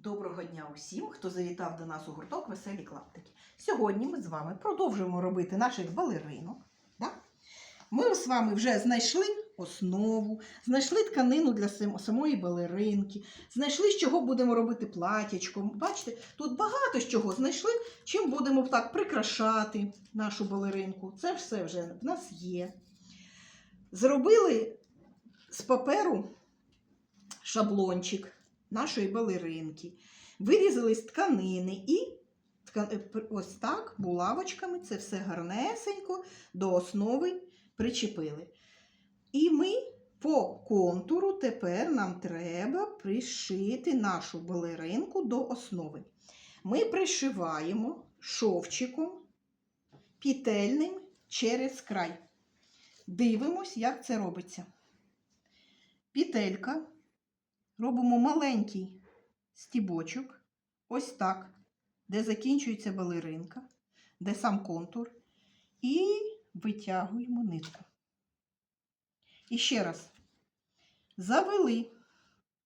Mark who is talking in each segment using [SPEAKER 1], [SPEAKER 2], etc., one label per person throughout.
[SPEAKER 1] Доброго дня усім, хто завітав до нас у гурток Веселі клаптики. Сьогодні ми з вами продовжуємо робити наших балеринок. Да? Ми з вами вже знайшли основу, знайшли тканину для самої балеринки, знайшли, з чого будемо робити платячко. Бачите, тут багато з чого знайшли, чим будемо так прикрашати нашу балеринку. Це все вже в нас є. Зробили з паперу шаблончик нашої балеринки. Вирізали з тканини і е, ось так булавочками це все гарнесенько до основи причепили. І ми по контуру тепер нам треба пришити нашу балеринку до основи. Ми пришиваємо шовчиком пітельним через край. Дивимось, як це робиться. Пітелька робимо маленький стібочок, ось так, де закінчується балеринка, де сам контур, і витягуємо нитку. І ще раз. Завели,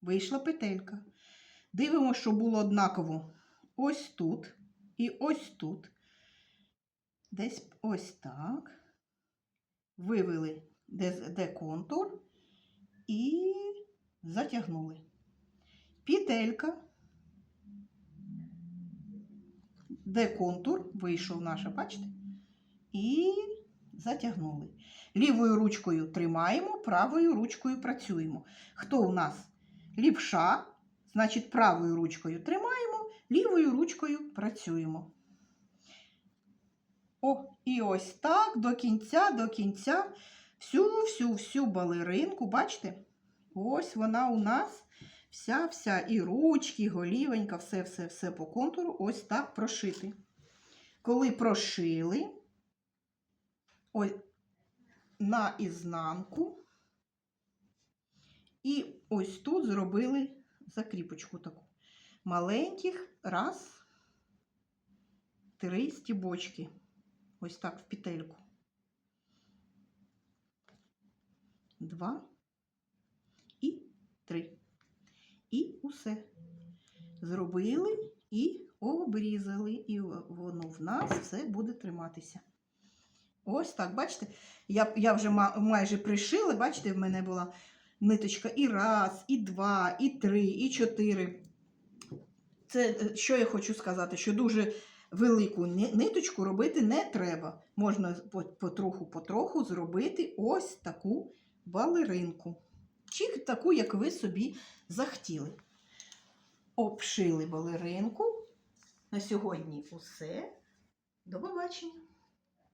[SPEAKER 1] вийшла петелька. Дивимося, що було однаково ось тут і ось тут. Десь ось так. Вивели, де, де контур, і затягнули. Петелька, де контур, вийшов наша, бачите? І затягнули. Лівою ручкою тримаємо, правою ручкою працюємо. Хто у нас лівша, значить правою ручкою тримаємо, лівою ручкою працюємо. О, і ось так до кінця, до кінця всю-всю-всю балеринку, бачите? Ось вона у нас вся-вся і ручки, і голівенька, все-все-все по контуру ось так прошити. Коли прошили, ось на ізнанку, і ось тут зробили закріпочку таку. Маленьких, раз, три стібочки. Ось так в петельку. Два 3. І усе. Зробили і обрізали, і воно в нас все буде триматися. Ось так, бачите? Я я вже майже пришила, бачите, в мене була ниточка і раз, і два, і три, і чотири. Це, е, що я хочу сказати, що дуже велику ниточку робити не треба. Можна потроху-потроху зробити ось таку балеринку. Чи таку, як ви собі захотіли. Обшили балеринку. На сьогодні усе. До побачення!